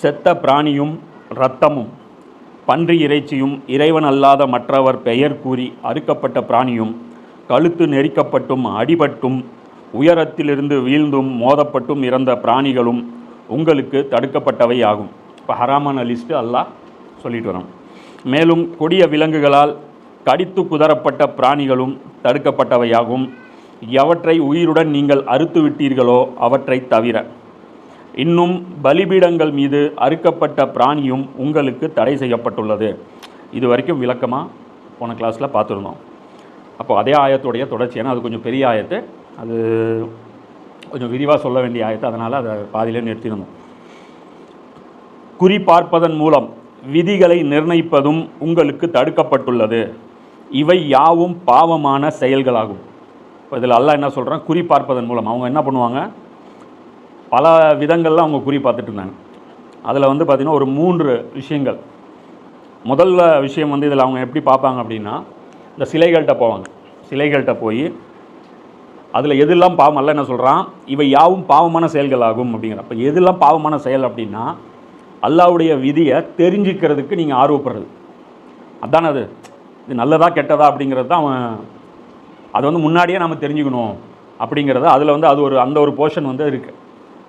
செத்த பிராணியும் இரத்தமும் பன்றி இறைச்சியும் இறைவன் அல்லாத மற்றவர் பெயர் கூறி அறுக்கப்பட்ட பிராணியும் கழுத்து நெரிக்கப்பட்டும் அடிபட்டும் உயரத்திலிருந்து வீழ்ந்தும் மோதப்பட்டும் இறந்த பிராணிகளும் உங்களுக்கு தடுக்கப்பட்டவை ஆகும். இப்போ ஹராமான லிஸ்ட்டு அல்லாஹ் சொல்லிட்டு வரோம் மேலும் கொடிய விலங்குகளால் கடித்து குதறப்பட்ட பிராணிகளும் தடுக்கப்பட்டவையாகும். எவற்றை உயிருடன் நீங்கள் அறுத்து விட்டீர்களோ அவற்றை தவிர இன்னும் பலிபீடங்கள் மீது அறுக்கப்பட்ட பிராணியும் உங்களுக்கு தடை செய்யப்பட்டுள்ளது. இது வரைக்கும் விளக்கமாக போன கிளாஸில் பார்த்துருந்தோம். அப்போ அதே ஆயத்துடைய தொடர்ச்சி. ஏன்னா அது கொஞ்சம் பெரிய ஆயத்து. அது கொஞ்சம் விரிவாக சொல்ல வேண்டிய ஆயத்து. அதனால் அதை பாதியிலே நிறுத்தியிருந்தோம். குறிப்பார்ப்பதன் மூலம் விதிகளை நிர்ணயிப்பதும் உங்களுக்கு தடுக்கப்பட்டுள்ளது. இவை யாவும் பாவமான செயல்களாகும். இப்போ இதில் அல்லா என்ன சொல்கிறான் குறிப்பார்ப்பதன் மூலம். அவங்க என்ன பண்ணுவாங்க? பல விதங்களில் அவங்க குறி பார்த்துட்டு இருந்தாங்க. அதில் வந்து பார்த்திங்கன்னா ஒரு மூன்று விஷயங்கள். முதல்ல விஷயம் வந்து இதில் அவங்க எப்படி பார்ப்பாங்க அப்படின்னா இந்த சிலைகள்கிட்ட போவாங்க. சிலைகள்கிட்ட போய் அதில் எதெல்லாம் பாவம் அல்ல என்ன சொல்கிறான் இவை யாவும் பாவமான செயல்களாகும் அப்படிங்கிற. அப்போ எதெல்லாம் பாவமான செயல் அப்படின்னா அல்லாவுடைய விதியை தெரிஞ்சுக்கிறதுக்கு நீங்கள் ஆர்வப்படுறது. அதானே அது? இது நல்லதா கெட்டதா அப்படிங்கிறது தான் அவன் அது வந்து முன்னாடியே நம்ம தெரிஞ்சுக்கணும் அப்படிங்கிறத. அதில் வந்து அது ஒரு அந்த ஒரு போர்ஷன் வந்து இருக்குது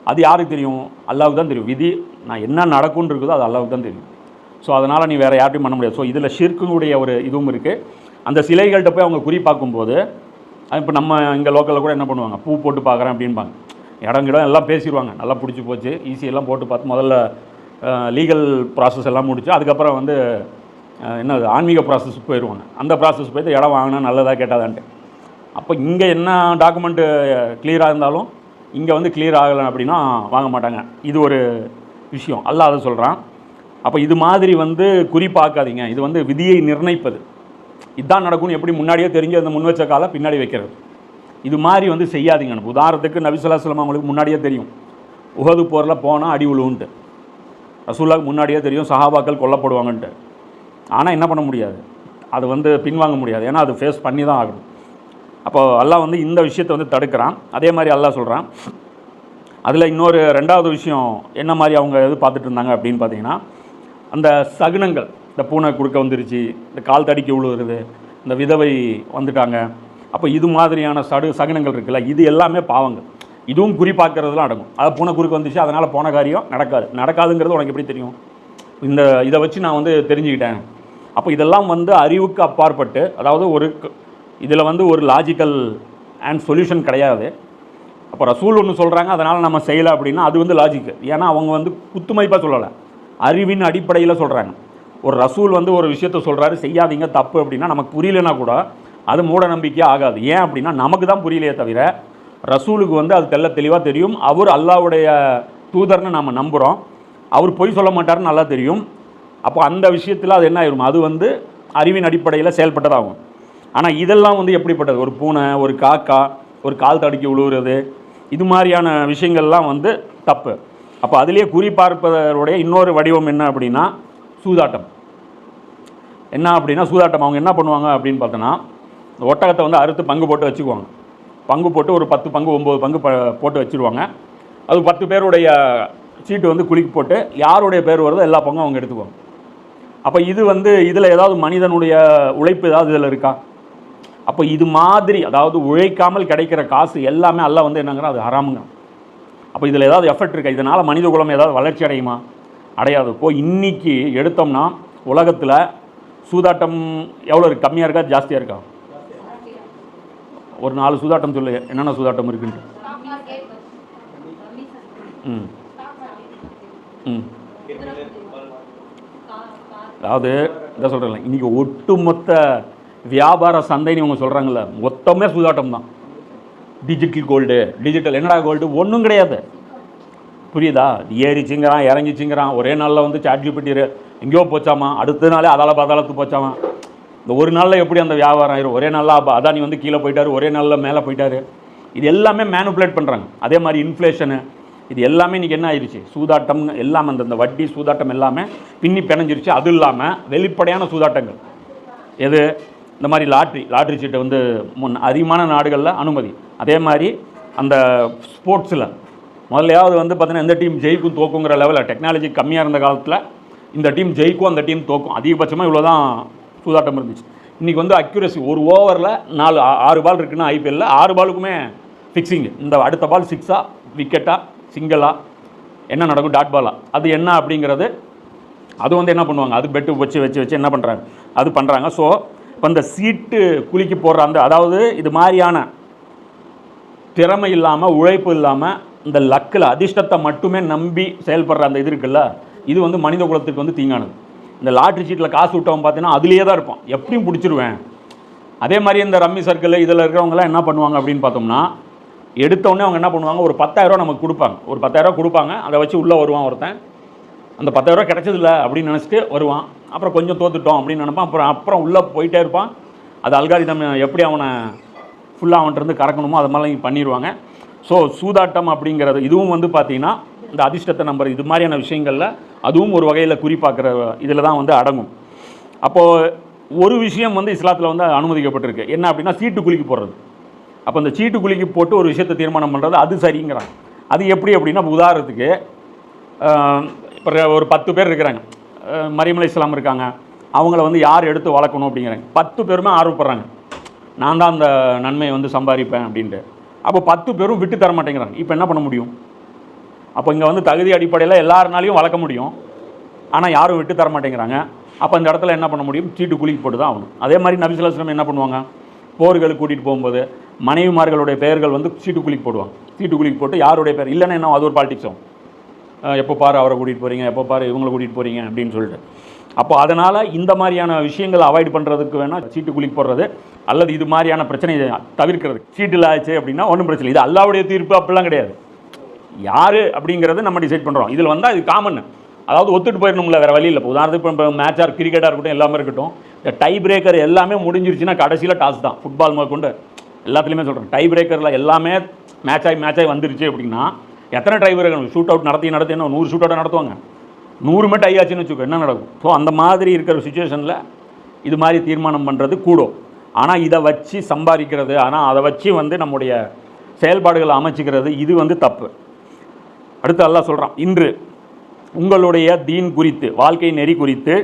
அது யாருக்கு தெரியும்? அல்லாவுக்கு தான் தெரியும். விதி நான் என்ன நடக்கும்னு இருக்குதோ அது அல்லாவுக்கு தான் தெரியும். ஸோ அதனால் நீ வேறு யார்ட்டையும் பண்ண முடியாது. ஸோ இதில் ஷிர்க்குடைய ஒரு இதுவும் இருக்குது அந்த சிலைகள்கிட்ட போய் அவங்க குறி பார்க்கும்போது இப்போ நம்ம இங்கே லோக்கலில் கூட என்ன பண்ணுவாங்க? பூ போட்டு பார்க்குறேன் அப்படின்பாங்க இடம் கிடம் எல்லாம் பேசிடுவாங்க நல்லா பிடிச்சி போச்சு. ஈஸியெல்லாம் போட்டு பார்த்து முதல்ல லீகல் ப்ராசஸ் எல்லாம் முடிச்சு அதுக்கப்புறம் வந்து என்னது என்ன ஆன்மீக ப்ராசஸ் போயிடுவாங்க அந்த ப்ராசஸ் போயிட்டு இடம் வாங்கினா நல்லதாக கேட்டாதான்ட்டு. அப்போ இங்கே என்ன டாக்குமெண்ட்டு கிளியராக இருந்தாலும் இங்கே வந்து கிளியர் ஆகலை அப்படின்னா வாங்க மாட்டாங்க. இது ஒரு விஷயம். அல்ல அதை சொல்கிறான் அப்போ இது மாதிரி வந்து குறிப்பாக்காதீங்க இது வந்து விதியை நிர்ணயிப்பது. இதான் நடக்கும்னு எப்படி முன்னாடியே தெரிஞ்சு அந்த முன் வச்ச காலை பின்னாடி வைக்கிறது. இது மாதிரி வந்து செய்யாதீங்க. உதாரணத்துக்கு நபிசுல்லாஸ்லாம் அவங்களுக்கு முன்னாடியே தெரியும். உகது போரில் போனால் அடி உழுவுன்ட்டு. ரசூல்லாவுக்கு முன்னாடியே தெரியும் சஹாபாக்கள் கொல்லப்படுவாங்கன்ட்டு. ஆனால் என்ன பண்ண முடியாது? அது வந்து பின்வாங்க முடியாது. ஏன்னா அது ஃபேஸ் பண்ணி தான் ஆகணும். அப்போது அல்லாஹ் வந்து இந்த விஷயத்தை வந்து தடுக்கிறான். அதே மாதிரி அல்லாஹ் சொல்கிறான் அதில் இன்னொரு ரெண்டாவது விஷயம் என்ன மாதிரி அவங்க எது பார்த்துட்டு இருந்தாங்க அப்படின்னு பார்த்தீங்கன்னா அந்த சகுனங்கள் இந்த பூனை குறுக்க வந்துருச்சு இந்த கால் தடிக்க விழுகிறது இந்த விதவை வந்துட்டாங்க. அப்போ இது மாதிரியான சடு சகுனங்கள் இருக்குல்ல இது எல்லாமே பாவங்கள். இதுவும் குறி அடங்கும். அது பூனை குறுக்க வந்துச்சு அதனால் போன காரியம் நடக்காது. நடக்காதுங்கிறது உனக்கு எப்படி தெரியும்? இந்த இதை வச்சு நான் வந்து தெரிஞ்சுக்கிட்டேன். அப்போ இதெல்லாம் வந்து அறிவுக்கு அப்பாற்பட்டு அதாவது ஒரு இதில் வந்து ஒரு லாஜிக்கல் அண்ட் சொல்யூஷன் கிடையாது. அப்போ ரசூல் ஒன்று சொல்கிறாங்க அதனால் நம்ம செய்யலை அப்படின்னா அது வந்து லாஜிக்கு ஏன்னா அவங்க வந்து குத்துமதிப்பாக சொல்லலை. அறிவின் அடிப்படையில் சொல்கிறாங்க ஒரு ரசூல் வந்து ஒரு விஷயத்த சொல்கிறாரு செய்யாதீங்க தப்பு அப்படின்னா நமக்கு புரியலனா கூட அது மூட நம்பிக்கை ஆகாது. ஏன் அப்படின்னா நமக்கு தான் புரியலையே தவிர ரசூலுக்கு வந்து அது தெள்ள தெளிவாக தெரியும். அவர் அல்லாவுடைய தூதர்னு நாம் நம்புகிறோம் அவர் பொய் சொல்ல மாட்டாருன்னு நல்லா தெரியும். அப்போ அந்த விஷயத்தில் அது என்ன ஆயிரும்? அது வந்து அறிவின் அடிப்படையில் செயல்பட்டதாகும். ஆனால் இதெல்லாம் வந்து எப்படிப்பட்டது? ஒரு பூனை ஒரு காக்கா ஒரு கால் தடுக்கி உழுவுறது இது மாதிரியான விஷயங்கள்லாம் வந்து தப்பு. அப்போ அதிலே குறிப்பார்ப்பதருடைய இன்னொரு வடிவம் என்ன அப்படின்னா சூதாட்டம். என்ன அப்படின்னா சூதாட்டம். அவங்க என்ன பண்ணுவாங்க அப்படின்னு பார்த்தோன்னா இந்த ஒட்டகத்தை வந்து அறுத்து பங்கு போட்டு வச்சுக்குவாங்க. பங்கு போட்டு ஒரு பத்து பங்கு ஒம்பது பங்கு ப போட்டு வச்சுருவாங்க. அது பத்து பேருடைய சீட்டு வந்து குளிக்கு போட்டு யாருடைய பேர் வருதோ எல்லா பங்கும் அவங்க எடுத்துக்குவாங்க. அப்போ இது வந்து இதில் ஏதாவது மனிதனுடைய உழைப்பு ஏதாவது இதில் இருக்கா? அப்போ இது மாதிரி அதாவது உழைக்காமல் கிடைக்கிற காசு எல்லாமே அல்ல வந்து என்னங்கிறா அது ஹராமுங்க அப்போ இதில் ஏதாவது எஃபெக்ட் இருக்கா? இதனால் மனித குலம் ஏதாவது வளர்ச்சி அடையுமா? அடையாது. இப்போ இன்றைக்கி எடுத்தோம்னா உலகத்தில் சூதாட்டம் எவ்வளோ இருக்குது கம்மியாக இருக்கா? ஜாஸ்தியாக இருக்கா? ஒரு நாலு சூதாட்டம் சொல்லு. என்னென்ன சூதாட்டம் இருக்குன்ட்டு. ம். ம். அதாவது இதை சொல்கிறேன் இன்றைக்கி ஒட்டுமொத்த வியாபார சந்தைன்னு இவங்க சொல்கிறாங்கல்ல மொத்தமே சூதாட்டம் தான். டிஜிட்டல் கோல்டு டிஜிட்டல் என்னடா கோல்டு ஒன்றும் கிடையாது. புரியுதா? ஏறிச்சிங்கிறான் இறங்கிச்சிங்கிறான் ஒரே நாளில் வந்து சாட் ஜிபிடி எங்கேயோ போச்சாமா? அடுத்த நாளே அதால பாதாளத்து போச்சாமா? இந்த ஒரு நாளில் எப்படி அந்த வியாபாரம் ஆயிரும்? ஒரே நாளில் அப்போ அதானி வந்து கீழே போயிட்டாரு ஒரே நாளில் மேலே போயிட்டாரு. இது எல்லாமே மேனுப்புலேட் பண்ணுறாங்க அதே மாதிரி இன்ஃப்ளேஷனு இது எல்லாமே இன்றைக்கி என்ன ஆயிடுச்சு சூதாட்டம் எல்லாமே அந்த இந்த வட்டி சூதாட்டம் எல்லாமே பின்னி பிணைஞ்சிருச்சு. அது இல்லாமல் வெளிப்படையான சூதாட்டங்கள். எது? இந்த மாதிரி லாட்ரி லாட்ரி சீட்டை வந்து முன் அதிகமான நாடுகளில் அனுமதி. அதே மாதிரி அந்த ஸ்போர்ட்ஸில் முதல்லையாவது வந்து பார்த்தீங்கன்னா எந்த டீம் ஜெயிக்கும் தோக்குங்கிற லெவலில் டெக்னாலஜி கம்மியாக இருந்த காலத்தில் இந்த டீம் ஜெயிக்கும் அந்த டீம் தோக்கும். அதிகபட்சமாக இவ்வளோ தான் சூதாட்டம் இருந்துச்சு. இன்றைக்கி வந்து அக்யூரசி ஒரு ஓவரில் நாலு ஆறு பால் இருக்குன்னா ஐபிஎல்லில் ஆறு பாலுக்குமே ஃபிக்ஸிங் இந்த அடுத்த பால் சிக்ஸா விக்கெட்டா சிங்கிளா என்ன நடக்கும்? டாட் பாலா அது என்ன அப்படிங்கிறது அது வந்து என்ன பண்ணுவாங்க? அது பெட்டு வச்சு வச்சு வச்சு என்ன பண்ணுறாங்க அது பண்ணுறாங்க ஸோ இப்போ இந்த சீட்டு குலுக்கி போடுற அந்த அதாவது இது மாதிரியான திறமை இல்லாமல் உழைப்பு இல்லாமல் இந்த லக்கில் அதிர்ஷ்டத்தை மட்டுமே நம்பி செயல்படுற அந்த இது இருக்குல்ல இது வந்து மனித குலத்துக்கு வந்து தீங்கானது. இந்த லாட்ரி சீட்டில் காசு விட்டவன் பார்த்தீங்கன்னா அதுலேயே தான் இருப்பான். எப்படியும் பிடிச்சிருவேன். அதே மாதிரி இந்த ரம்மி சர்க்கிள் இதில் இருக்கிறவங்கலாம் என்ன பண்ணுவாங்க அப்படின்னு பார்த்தோம்னா எடுத்தோடனே அவங்க என்ன பண்ணுவாங்க ஒரு பத்தாயிரரூவா நமக்கு கொடுப்பாங்க. ஒரு பத்தாயிரரூவா கொடுப்பாங்க அதை வச்சு உள்ளே வருவான் ஒருத்தன். அந்த பத்தாயிரரூவா கிடச்சதில்ல அப்படின்னு நினச்சிட்டு வருவான். அப்புறம் கொஞ்சம் தோத்துட்டோம் அப்படின்னு நினப்பான். அப்புறம் அப்புறம் உள்ளே போயிட்டே இருப்பான். அது அல்காரிதம் எப்படி அவனை ஃபுல்லாக அவன்கிட்ட இருந்து கறக்கணுமோ அது மாதிரிலாம் பண்ணிடுவாங்க ஸோ சூதாட்டம் அப்படிங்கிறது இதுவும் வந்து பார்த்தீங்கன்னா இந்த அதிர்ஷ்டத்தை நம்பர் இது மாதிரியான விஷயங்களில் அதுவும் ஒரு வகையில் குறிப்பாக்குற இதில் தான் வந்து அடங்கும். அப்போது ஒரு விஷயம் வந்து இஸ்லாத்தில் வந்து அனுமதிக்கப்பட்டிருக்கு. என்ன அப்படின்னா சீட்டு குலுக்கி போடுறது. அப்போ அந்த சீட்டு குலுக்கி போட்டு ஒரு விஷயத்தை தீர்மானம் பண்ணுறது அது சரிங்கிறாங்க. அது எப்படி அப்படின்னா உதாரணத்துக்கு இப்போ ஒரு பத்து பேர் இருக்கிறாங்க. மரியமலை இஸ்லாம் இருக்காங்க. அவங்கள வந்து யார் எடுத்து வளர்க்கணும் அப்படிங்கிறாங்க பத்து பேருமே ஆர்வப்படுறாங்க. நான் தான் அந்த நன்மையை வந்து சம்பாதிப்பேன் அப்படின்ட்டு. அப்போ பத்து பேரும் விட்டு தர மாட்டேங்கிறாங்க. இப்போ என்ன பண்ண முடியும்? அப்போ இங்கே வந்து தகுதி அடிப்படையில் எல்லாருனாலையும் வளர்க்க முடியும். ஆனால் யாரும் விட்டு தர மாட்டேங்கிறாங்க. அப்போ இந்த இடத்துல என்ன பண்ண முடியும்? சீட்டு குலுக்கி போட்டு தான் ஆகணும். அதே மாதிரி நபிசுலாஸ்லம் என்ன பண்ணுவாங்க? போர்களுக்கு கூட்டிகிட்டு போகும்போது மனைவிமார்களுடைய பெயர்கள் வந்து சீட்டு குளிக்கு போடுவாங்க. சீட்டு குலுக்கி போட்டு யாருடைய பேர் இல்லைன்னா என்ன? அது ஒரு பாலிடிக்ஸும் எப்போ பாரு அவரை கூட்டிகிட்டு போகிறீங்க எப்போ பாரு இவங்களை கூட்டிகிட்டு போகிறீங்க அப்படின்னு சொல்லிட்டு. அப்போ அதனால் இந்த மாதிரியான விஷயங்களை அவாய்ட் பண்ணுறதுக்கு வேணால் சீட்டு குளிக்கு போடுறது அல்லது இது மாதிரியான பிரச்சனையை தவிர்க்கிறது. சீட்டில் ஆச்சு அப்படின்னா ஒன்றும் பிரச்சனை இல்லை. இது அல்லாவுடைய தீர்ப்பு அப்படிலாம் கிடையாது. யார் அப்படிங்கிறது நம்ம டிசைட் பண்ணுறோம் இதில் வந்தால் இது காமன் அதாவது ஒத்துட்டு போயிடணும்ல வேறு வழியில் இல்லை. இப்போ உதாரணத்துக்கு இப்போ மேட்சாக கிரிக்கெட்டாக இருக்கட்டும் எல்லாமே இருக்கட்டும். இந்த டை பிரேக்கர் எல்லாமே முடிஞ்சிருச்சுன்னா கடைசியில் டாஸ் தான். ஃபுட்பால் முதற்கொண்டு. எல்லாத்துலேயுமே சொல்கிறேன் டை பிரேக்கரில் எல்லாமே மேட்ச் ஆகி மேட்ச் ஆகி வந்துருச்சு அப்படின்னா எத்தனை டிரைவர்கள் ஷூட் அவுட் நடத்தி நடத்தி என்ன நூறு ஷூட் அவுட் நடத்துவாங்க. நூறு டை ஆச்சுன்னு வச்சுக்கோ என்ன நடக்கும்? ஸோ அந்த மாதிரி இருக்கிற சுச்சுவேஷனில் இது மாதிரி தீர்மானம் பண்ணுறது கூடும். ஆனால் இதை வச்சு சம்பாதிக்கிறது ஆனால் அதை வச்சு வந்து நம்முடைய செயல்பாடுகளை அமைச்சிக்கிறது இது வந்து தப்பு. அடுத்து அல்லா சொல்கிறான் இன்று உங்களுடைய தீன் குறித்து வாழ்க்கை நெறி குறித்து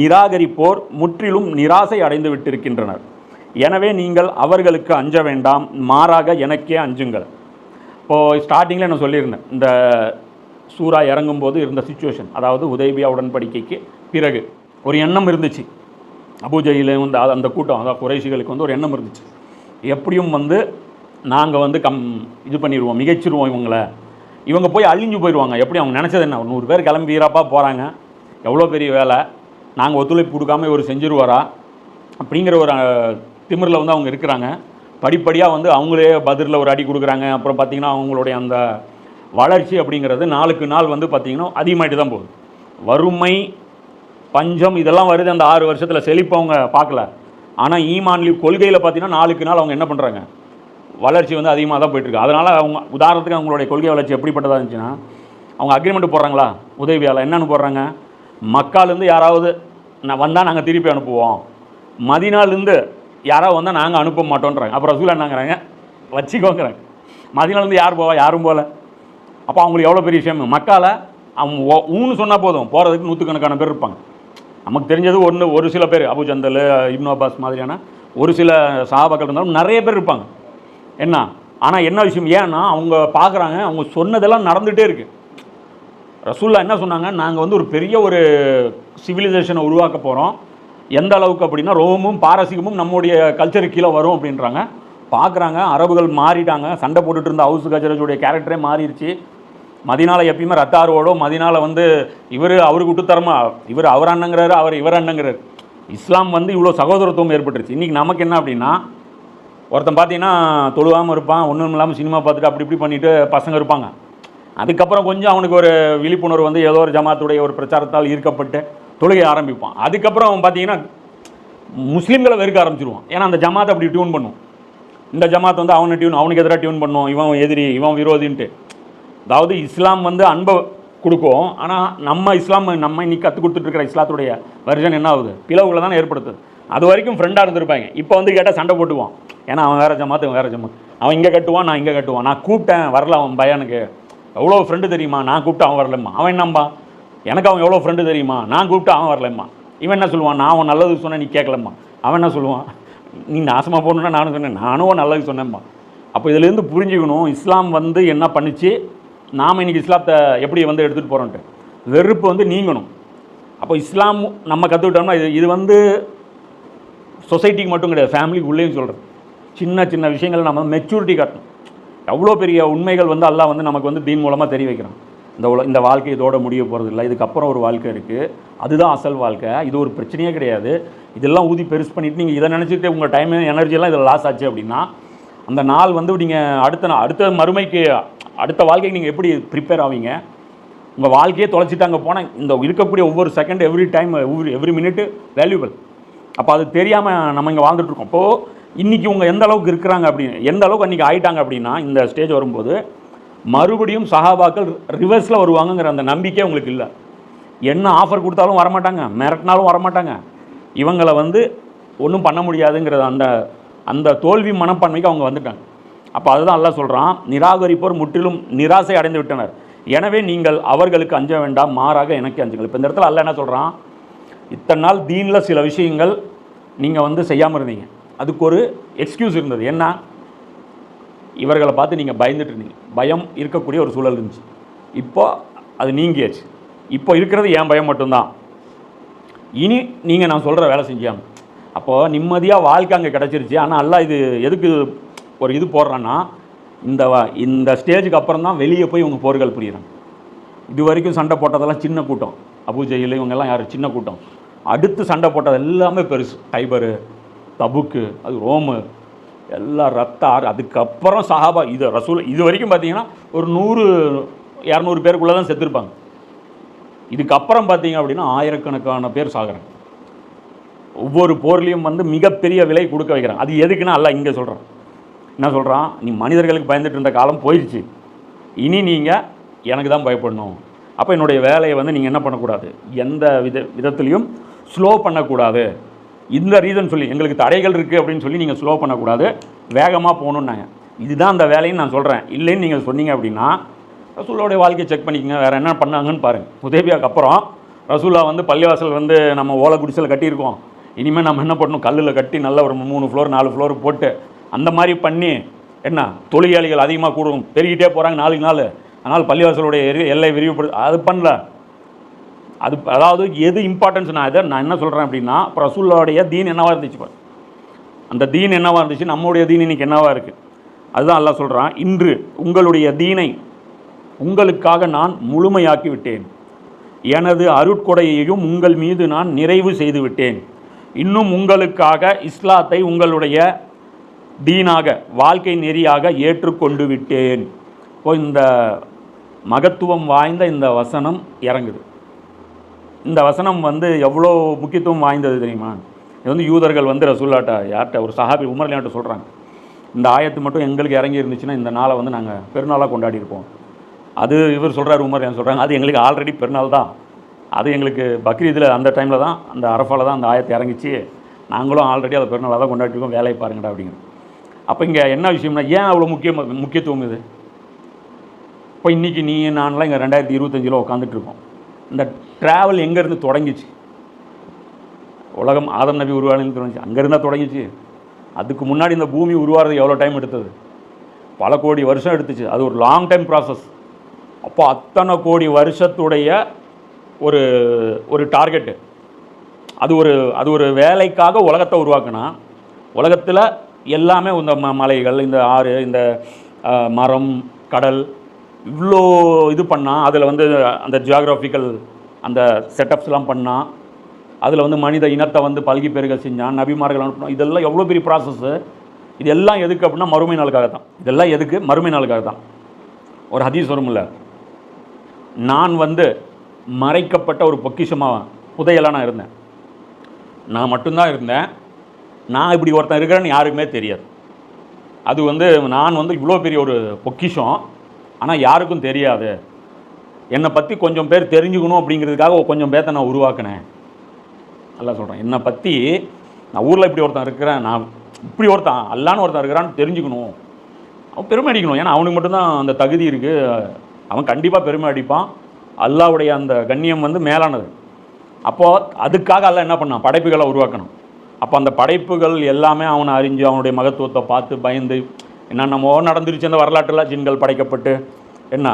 நிராகரிப்போர் முற்றிலும் நிராசை அடைந்து விட்டிருக்கின்றனர். எனவே நீங்கள் அவர்களுக்கு அஞ்ச வேண்டாம் மாறாக எனக்கே அஞ்சுங்கள். இப்போது ஸ்டார்டிங்கில் நான் சொல்லியிருந்தேன். இந்த சூறா இறங்கும்போது இருந்த சுச்சுவேஷன் அதாவது உதயபியா உடன்படிக்கைக்கு பிறகு ஒரு எண்ணம் இருந்துச்சு. அபூஜையில் வந்து அது- அந்த கூட்டம் அதாவது குறைசிகளுக்கு வந்து ஒரு எண்ணம் இருந்துச்சு. எப்படியும் வந்து நாங்கள் வந்து கம் இது பண்ணிடுவோம் மிகச்சிருவோம் இவங்களை. இவங்க போய் அழிஞ்சு போயிடுவாங்க எப்படி அவங்க நினச்சது என்ன? நூறு பேர் கிளம்பி வீராப்பா போகிறாங்க எவ்வளோ பெரிய வேலை? நாங்கள் ஒத்துழைப்பு கொடுக்காம இவர் செஞ்சிருவாரா? அப்படிங்கிற ஒரு திமிரில் வந்து அவங்க இருக்கிறாங்க. படிப்படியாக வந்து அவங்களே பதிரில் ஒரு அடி கொடுக்குறாங்க. அப்புறம் பார்த்திங்கன்னா அவங்களுடைய அந்த வளர்ச்சி அப்படிங்கிறது நாளுக்கு நாள் வந்து பார்த்திங்கன்னா அதிகமாகிட்டு தான் போகுது. வறுமை பஞ்சம் இதெல்லாம் வருது. அந்த ஆறு வருஷத்தில் செழிப்பு அவங்க பார்க்கல ஆனால் ஈமான்லி கொள்கையில் பார்த்தீங்கன்னா நாளுக்கு நாள் அவங்க என்ன பண்ணுறாங்க வளர்ச்சி வந்து அதிகமாக தான் போயிட்டுருக்கு அதனால் அவங்க உதாரணத்துக்கு அவங்களுடைய கொள்கை வளர்ச்சி எப்படிப்பட்டதாக இருந்துச்சுன்னா அவங்க அக்ரிமெண்ட் போடுறாங்களா? உதவியால் என்னென்னு போடுறாங்க. மக்காலேருந்து யாராவது நான் வந்தால் நாங்கள் திருப்பி அனுப்புவோம். மதினாலேருந்து யாராவது வந்தால் நாங்கள் அனுப்ப மாட்டோன்றாங்க. அப்புறம் ரசூல் என்னங்கிறாங்க? வச்சுக்கோங்கிறாங்க. மதினாலேருந்து யார் போவா? யாரும் போகல. அப்போ அவங்களுக்கு எவ்வளோ பெரிய விஷயம் மக்கால அவங்க ஊன்னு சொன்னால் போதும். போகிறதுக்கு நூற்றுக்கணக்கான பேர் இருப்பாங்க. நமக்கு தெரிஞ்சது ஒன்று ஒரு சில பேர் அபு ஜந்தல் இப்னு அப்பாஸ் மாதிரியான ஒரு சில சஹாபாக்கள் இருந்தாலும் நிறைய பேர் இருப்பாங்க. என்ன? ஆனால் என்ன விஷயம்? ஏன்னா அவங்க பார்க்குறாங்க அவங்க சொன்னதெல்லாம் நடந்துகிட்டே இருக்குது ரசூல்லா என்ன சொன்னாங்க? நாங்கள் வந்து ஒரு பெரிய ஒரு சிவிலைசேஷனை உருவாக்க போகிறோம் எந்த அளவுக்கு அப்படின்னா ரோமும் பாரசீகமும் நம்முடைய கல்ச்சருக்கு கீழே வரும் அப்படின்றாங்க. பார்க்குறாங்க அரபுகள் மாறிட்டாங்க. சண்டை போட்டுட்டு இருந்த ஹவுஸ் கஜரஜுடைய கேரக்டரே மாறிடுச்சு. மதினால எப்பயுமே ரத்த மதினால வந்து இவர் அவருக்கு விட்டுத்தரமா? இவர் அவர் அண்ணங்கிறாரு அவர் இவர் அண்ணங்கிறாரு. இஸ்லாம் வந்து இவ்வளோ சகோதரத்துவம் ஏற்பட்டுருச்சு. இன்றைக்கி நமக்கு என்ன அப்படின்னா ஒருத்தன் பார்த்தீங்கன்னா தொழுவாமல் இருப்பான் ஒன்றும் இல்லாமல் சினிமா பார்த்துட்டு அப்படி இப்படி பண்ணிவிட்டு பசங்க இருப்பாங்க. அதுக்கப்புறம் கொஞ்சம் அவனுக்கு ஒரு விழிப்புணர்வு வந்து ஏதோ ஒரு ஜமாத்துடைய ஒரு பிரச்சாரத்தால் ஈர்க்கப்பட்டு தொழுகை ஆரம்பிப்பான். அதுக்கப்புறம் அவன் பார்த்தீங்கன்னா முஸ்லீம்களை வெறுக்க ஆரம்பிச்சிருவான். ஏன்னா அந்த ஜமாத் அப்படி டியூன் பண்ணும். இந்த ஜமாத் வந்து அவனை டியூன் அவனுக்கு எதிராக டியூன் பண்ணும். இவன் எதிரி இவன் விரோதின்ட்டு. அதாவது இஸ்லாம் வந்து அன்பை கொடுக்கும். ஆனால் நம்ம இஸ்லாம் நம்ம இன்னைக்கு கற்றுக் கொடுத்துட்ருக்கிற இஸ்லாத்துடைய வருஷன் என்ன ஆகுது? பிளவுகளை தான் ஏற்படுத்துது. அது வரைக்கும் ஃப்ரெண்டாக இருந்திருப்பாங்க. இப்போ வந்து கேட்டால் சண்டை போட்டுவான். ஏன்னா அவன் வேறு ஜமாத்து இவன் வேறு ஜமாத் அவன் இங்கே கட்டுவான் நான் இங்கே கட்டுவான். நான் கூப்பிட்டேன் வரல அவன் பையனுக்கு. எவ்வளோ ஃப்ரெண்டு தெரியுமா? நான் கூப்பிட்டு அவன் வரலம்மா. அவன் என்னம்பா எனக்கு அவன் எவ்வளோ ஃப்ரெண்டு தெரியுமா? நான் கூப்பிட்டு அவன் வரலம்மா. இவன் என்ன சொல்லுவான்? நான் அவன் நல்லது சொன்னேன் நீ கேட்கலம்மா. அவன் என்ன சொல்லுவான்? நீ நாசமாக போகணுன்னா நானும் சொன்னேன். நானும் நல்லது சொன்னேன்ப்பா அப்போ இதுலேருந்து புரிஞ்சுக்கணும் இஸ்லாம் வந்து என்ன பண்ணிச்சு? நாம் இன்றைக்கி இஸ்லாத்தை எப்படி வந்து எடுத்துகிட்டு போகிறோன்ட்டு வெறுப்பு வந்து நீங்கணும். அப்போ இஸ்லாம் நம்ம கற்றுக்கிட்டோம்னா இது இது வந்து சொசைட்டிக்கு மட்டும் கிடையாது ஃபேமிலிக்கு உள்ளேயும் சொல்கிறேன் சின்ன சின்ன விஷயங்கள் நம்ம மெச்சூரிட்டி காட்டணும். எவ்வளோ பெரிய உண்மைகள் வந்து அல்லா வந்து நமக்கு வந்து தீன் மூலமாக தெரிய வைக்கிறான். இந்த உல இந்த வாழ்க்கை இதோட முடிய போகிறது இல்லை இதுக்கப்புறம் ஒரு வாழ்க்கை இருக்குது அதுதான் அசல் வாழ்க்கை. இது ஒரு பிரச்சனையே கிடையாது. இதெல்லாம் ஊதி பெருசு பண்ணிவிட்டு நீங்கள் இதை நினச்சிட்டு உங்கள் டைம் எனர்ஜியெல்லாம் இதில் லாஸ் ஆச்சு அப்படின்னா அந்த நாள் வந்து நீங்கள் அடுத்த அடுத்த மறுமைக்கு அடுத்த வாழ்க்கைக்கு நீங்கள் எப்படி ப்ரிப்பேர் ஆவீங்க? உங்கள் வாழ்க்கையே தொலைச்சிட்டாங்க போனால் இந்த இருக்கக்கூடிய ஒவ்வொரு second every time every every minute valuable அப்போ அது தெரியாமல் நம்ம இங்கே வாழ்ந்துட்டுருக்கோம் அப்போது இன்றைக்கி உங்கள் எந்த அளவுக்கு இருக்கிறாங்க அப்படின்னு எந்த அளவுக்கு அன்றைக்கி ஆயிட்டாங்க அப்படின்னா இந்த ஸ்டேஜ் வரும்போது மறுபடியும் சஹாபாக்கள் ரிவர்ஸில் வருவாங்கங்கிற அந்த நம்பிக்கை உங்களுக்கு இல்லை. என்ன ஆஃபர் கொடுத்தாலும் வரமாட்டாங்க மிரட்டினாலும் வரமாட்டாங்க. இவங்களை வந்து ஒன்றும் பண்ண முடியாதுங்கிறது அந்த அந்த தோல்வி மனப்பான்மைக்கு அவங்க வந்துட்டாங்க. அப்போ அதுதான் அல்லாஹ் சொல்கிறான் நிராகரிப்போர் முற்றிலும் நிராசை அடைந்து விட்டனர். எனவே நீங்கள் அவர்களுக்கு அஞ்ச வேண்டாம் மாறாக எனக்கு அஞ்சுங்கள். இப்போ இந்த இடத்துல அல்ல என்ன சொல்கிறான் இத்தனை நாள் தீனில் சில விஷயங்கள் நீங்கள் வந்து செய்யாமல் இருந்தீங்க. அதுக்கு ஒரு எக்ஸ்கியூஸ் இருந்தது. என்ன? இவர்களை பார்த்து நீங்கள் பயந்துட்டு இருந்தீங்க. பயம் இருக்கக்கூடிய ஒரு சூழல் இருந்துச்சு. இப்போ அது நீங்கியாச்சு. இப்போ இருக்கிறது என் பயம் மட்டும்தான்? இனி நீங்கள் நான் சொல்கிற வேலை செஞ்சாங்க அப்போது நிம்மதியாக வாழ்க்கை அங்கே கிடச்சிருச்சு. ஆனால் எல்லாம் இது எதுக்கு ஒரு இது போடுறான்னா இந்த இந்த ஸ்டேஜுக்கு அப்புறம் தான் வெளியே போய் இவங்க போர்கள் புரியிறாங்க. இது வரைக்கும் சண்டை போட்டதெல்லாம் சின்ன கூட்டம். அபுஜெயில் இவங்கெல்லாம் யார்? சின்ன கூட்டம். அடுத்து சண்டை போட்டது எல்லாமே பெருசு. டைபரு தபுக்கு அது ரோமு எல்லாம் ரத்த ஆறு அதுக்கப்புறம் சஹாபா இது ரசூல் இது வரைக்கும் பார்த்தீங்கன்னா ஒரு நூறு இரநூறு பேருக்குள்ளே தான் செத்துருப்பாங்க. இதுக்கப்புறம் பார்த்தீங்க அப்படின்னா ஆயிரக்கணக்கான பேர் சாகுறாங்க. ஒவ்வொரு போர்லேயும் வந்து மிகப்பெரிய விலை கொடுக்க வைக்கிறாங்க. அது எதுக்குன்னா அல்ல இங்கே சொல்கிறான் என்ன சொல்கிறான் நீ மனிதர்களுக்கு பயந்துட்டு இருந்த காலம் போயிடுச்சு இனி நீங்கள் எனக்கு தான் பயப்படணும். அப்போ என்னுடைய வேலையை வந்து நீங்கள் என்ன பண்ணக்கூடாது? எந்த வித விதத்துலையும் ஸ்லோ பண்ணக்கூடாது. இந்த ரீசன் சொல்லி எங்களுக்கு தடைகள் இருக்குது அப்படின்னு சொல்லி நீங்கள் ஸ்லோ பண்ணக்கூடாது. வேகமாக போகணுன்னாங்க இதுதான் அந்த வேலைன்னு நான் சொல்கிறேன் இல்லைன்னு நீங்கள் சொன்னீங்க அப்படின்னா ரசூல்லாவுடைய வாழ்க்கையை செக் பண்ணிக்கங்க. வேறு என்ன பண்ணாங்கன்னு பாருங்கள் உதேபியாவுக்கு அப்புறம் ரசூல்லா வந்து பள்ளிவாசல் வந்து நம்ம ஓலை குடிசையில் கட்டியிருக்கோம். இனிமேல் நம்ம என்ன பண்ணணும்? கல்லில் கட்டி நல்ல ஒரு மூணு ஃப்ளோர் நாலு ஃப்ளோர் போட்டு அந்த மாதிரி பண்ணி என்ன தொழிலாளிகள் அதிகமாக கூடும். பெருகிட்டே போகிறாங்க நாளுக்கு நாள். அதனால் பள்ளிவாசலுடைய எரி- எல்லை விரிவுபடு அது பண்ணல. அது அதாவது எது இம்பார்ட்டன்ஸ் நான் இதை நான் என்ன சொல்கிறேன் அப்படின்னா இப்போ ரசூல்லாவுடைய தீன் என்னவாக இருந்துச்சு பாரு. அந்த தீன் என்னவாக இருந்துச்சு? நம்முடைய தீன் இன்னைக்கு என்னவாக இருக்குது அதுதான் எல்லாம் சொல்கிறான் இன்று உங்களுடைய தீனை உங்களுக்காக நான் முழுமையாக்கி விட்டேன் எனது அருட்கொடையையும் உங்கள் மீது நான் நிறைவு செய்து விட்டேன் இன்னும் உங்களுக்காக இஸ்லாத்தை உங்களுடைய தீனாக வாழ்க்கை நெறியாக ஏற்றுக்கொண்டு விட்டேன் இப்போ இந்த மகத்துவம் வாய்ந்த இந்த வசனம் இறங்குது. இந்த வசனம் வந்து எவ்வளோ முக்கியத்துவம் வாய்ந்தது தெரியுமா? இது வந்து யூதர்கள் வந்து ரசூல்லாட்ட யார்கிட்ட ஒரு சஹாபி உமர்லியாட்ட சொல்கிறாங்க இந்த ஆயத்து மட்டும் எங்களுக்கு இறங்கி இருந்துச்சுன்னா இந்த நாளை வந்து நாங்கள் பெருநாளாக கொண்டாடி இருப்போம் அது இவர் சொல்கிறார் உமர் சொல்கிறாங்க அது எங்களுக்கு ஆல்ரெடி பெருநாள் தான். அது எங்களுக்கு பக்ரீதில் அந்த டைமில் தான் அந்த அரஃபாவில் தான் அந்த ஆயத்தை இறங்கிச்சு. நாங்களும் ஆல்ரெடி அதை பெருநாளாக தான் கொண்டாடிருக்கோம் வேலையை பாருங்கடா அப்படிங்கிற. அப்போ இங்கே என்ன விஷயம்னா ஏன் அவ்வளோ முக்கியம் முக்கியத்துவம் இது? இப்போ இன்றைக்கி நீ நான்லாம் இங்கே ரெண்டாயிரத்தி இருபத்தஞ்சில் உட்காந்துட்டு இருக்கோம். இந்த ட்ராவல் எங்கேருந்து தொடங்கிச்சு? உலகம் ஆதம் நபி உருவானது தொடங்கிச்சு. அங்கேருந்தா தொடங்கிச்சு. அதுக்கு முன்னாடி இந்த பூமி உருவாகிறது எவ்வளோ டைம் எடுத்தது? பல கோடி வருஷம் எடுத்துச்சு. அது ஒரு லாங் டைம் ப்ராசஸ் அப்போ அத்தனை கோடி வருஷத்துடைய ஒரு ஒரு டார்கெட்டு அது ஒரு அது ஒரு வேலைக்காக உலகத்தை உருவாக்குனா உலகத்தில் எல்லாமே இந்த ம மலைகள் இந்த ஆறு இந்த மரம் கடல் இவ்வளோ இது பண்ணால் அதில் வந்து அந்த ஜியாகிராஃபிக்கல் அந்த செட்டப்ஸ்லாம் பண்ணால் அதில் வந்து மனித இனத்தை வந்து பல்கி பெருகல் செஞ்சான் நபிமார்கள் அனுப்பணும் இதெல்லாம் எவ்வளோ பெரிய ப்ராசஸ்ஸு இது எல்லாம் எதுக்கு அப்படின்னா மறுமை நாளுக்காக தான். இதெல்லாம் எதுக்கு? மறுமை நாளுக்காக தான். ஒரு ஹதீஸ் வரும்ல? நான் வந்து மறைக்கப்பட்ட ஒரு பொக்கிஷமாக புதையலாக நான் இருந்தேன். நான் மட்டும்தான் இருந்தேன். நான் இப்படி ஒருத்தன் இருக்கிறேன்னு யாருக்குமே தெரியாது. அது வந்து நான் வந்து இவ்வளோ பெரிய ஒரு பொக்கிஷம். ஆனால் யாருக்கும் தெரியாது. என்னை பற்றி கொஞ்சம் பேர் தெரிஞ்சுக்கணும் அப்படிங்கிறதுக்காக கொஞ்சம் பேர்த்த நான் உருவாக்கினேன். நல்லா சொல்கிறேன் என்னை பற்றி நான் ஊரில் இப்படி ஒருத்தன் இருக்கிறேன் நான் இப்படி ஒருத்தன் அல்லான்னு ஒருத்தன் இருக்கிறான்னு தெரிஞ்சுக்கணும். அவன் பெருமை அடிக்கணும். ஏன்னா அவனுக்கு மட்டும்தான் அந்த தகுதி இருக்குது அவன் கண்டிப்பாக பெருமை அடிப்பான். அல்லாவுடைய அந்த கண்ணியம் வந்து மேலானது. அப்போது அதுக்காக அல்ல என்ன பண்ணான்? படைப்புகளை உருவாக்கணும். அப்போ அந்த படைப்புகள் எல்லாமே அவனை அறிஞ்சு அவனுடைய மகத்துவத்தை பார்த்து பயந்து என்னென்னமோ நடந்துருச்சு அந்த வரலாற்றில் ஜின்கள் படைக்கப்பட்டு. என்ன?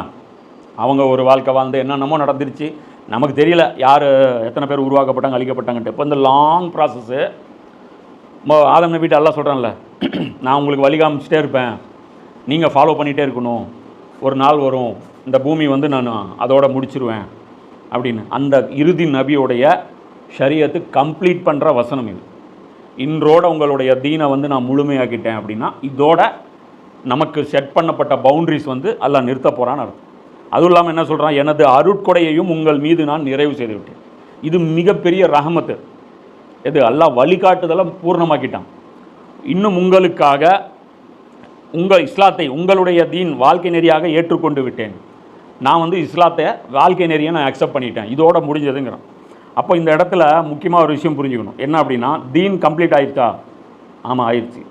அவங்க ஒரு வாழ்க்கை வாழ்ந்து என்னென்னமோ நடந்துருச்சு. நமக்கு தெரியல யார் எத்தனை பேர் உருவாக்கப்பட்டாங்க அழிக்கப்பட்டாங்கன்ட்டு. இப்போ இந்த லாங் ப்ராசஸ்ஸு ஆதம் நபிட்டு எல்லாம் சொல்கிறேன்ல நான் உங்களுக்கு வழி காமிச்சிட்டே இருப்பேன். நீங்கள் ஃபாலோ பண்ணிகிட்டே இருக்கணும். ஒரு நாள் வரும் இந்த பூமி வந்து நான் அதோட முடிச்சிருவேன். அப்படின்னு. அந்த இறுதி நபியுடைய ஷரியத்து கம்ப்ளீட் பண்ணுற வசனம் இது. இன்றோட உங்களுடைய தீனை வந்து நான் முழுமையாக்கிட்டேன் அப்படின்னா இதோட நமக்கு செட் பண்ணப்பட்ட பவுண்ட்ரிஸ் வந்து அல்ல நிறுத்த போகிறான்னு அர்த்தம். அதுவும் இல்லாமல் என்ன சொல்கிறான் எனது அருட்கொடையையும் உங்கள் மீது நான் நிறைவு செய்து விட்டேன் இது மிகப்பெரிய ரஹமத்து. எது? அல்லாஹ் வழிகாட்டுதலை பூர்ணமாக்கிட்டான். இன்னும் உங்களுக்காக உங்கள் இஸ்லாத்தை உங்களுடைய தீன் வாழ்க்கை நெறியாக ஏற்றுக்கொண்டு விட்டேன். நான் வந்து இஸ்லாத்தை வாழ்க்கை நெறியை நான் அக்செப்ட் பண்ணிட்டேன். இதோட முடிஞ்சதுங்கிறோம் அப்போ இந்த இடத்துல முக்கியமாக ஒரு விஷயம் புரிஞ்சுக்கணும். என்ன அப்படின்னா தீன் கம்ப்ளீட் ஆயிடுச்சா ஆமாம் ஆயிடுச்சு